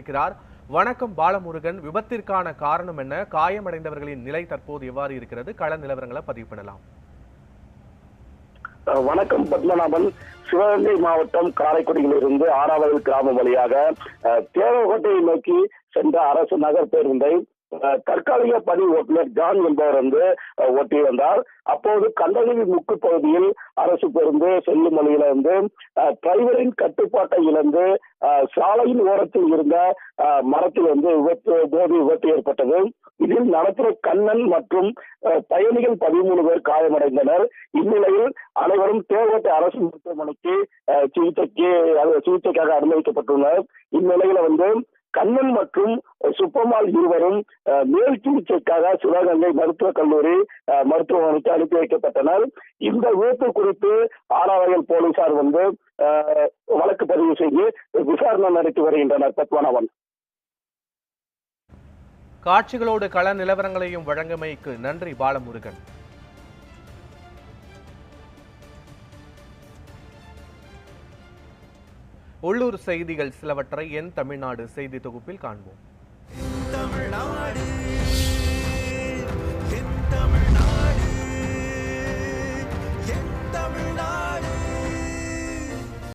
இருக்கிறார் வணக்கம் பாலமுருகன் விபத்திற்கான காரணம் என்ன? காயமடைந்தவர்களின் நிலை தற்போது எவ்வாறு இருக்கிறது? கள நிலவரங்களை பதிவு பண்ணலாம். வணக்கம் பத்மநாபன். சிவகங்கை மாவட்டம் காரைக்குடியிலிருந்து ஆறாவது கிராமம் வழியாக தேவகோட்டையை நோக்கி சென்ற அரசு நகர் பேருந்தை தற்காலிக பணி ஓட்டுநர் ஜான் என்பவர் வந்து அஹ், ஓட்டி வந்தார். அப்போது கண்டகிரி முக்கு பகுதியில் அரசு பேருந்து செல்லும் வழியில வந்து அஹ், டிரைவரின் கட்டுப்பாட்டை இழந்து அஹ், சாலையின் ஓரத்தில் இருந்த மரத்தில் வந்து விபத்து போது விபத்து ஏற்பட்டது. இதில் நடத்துற கண்ணன் மற்றும் அஹ், பயணிகள் பதிமூணு பேர் காயமடைந்தனர். இந்நிலையில் அனைவரும் தேவகோட்டை அரசு மருத்துவமனைக்கு சிகிச்சைக்கு சிகிச்சைக்காக அனுமதிக்கப்பட்டுள்ளனர். இந்நிலையில வந்து கண்ணன் மற்றும் சுப்பம்மாள் இருவரும் மேல் சிகிச்சைக்காக சிவகங்கை மருத்துவக் கல்லூரி மருத்துவமனைக்கு அனுப்பி வைக்கப்பட்டனர். இந்த விபத்து குறித்து ஆறாவயல் போலீசார் வந்து வழக்கு பதிவு செய்து விசாரணை நடத்தி வருகின்றனர். பத்மநாபன். காட்சிகளோடு கள நிலவரங்களையும் வழங்கமைக்கு நன்றி பாலமுருகன். உள்ளூர் செய்திகள் சிலவற்றை என் தமிழ்நாடு செய்தி தொகுப்பில் காண்போம். தமிழ்நாடு.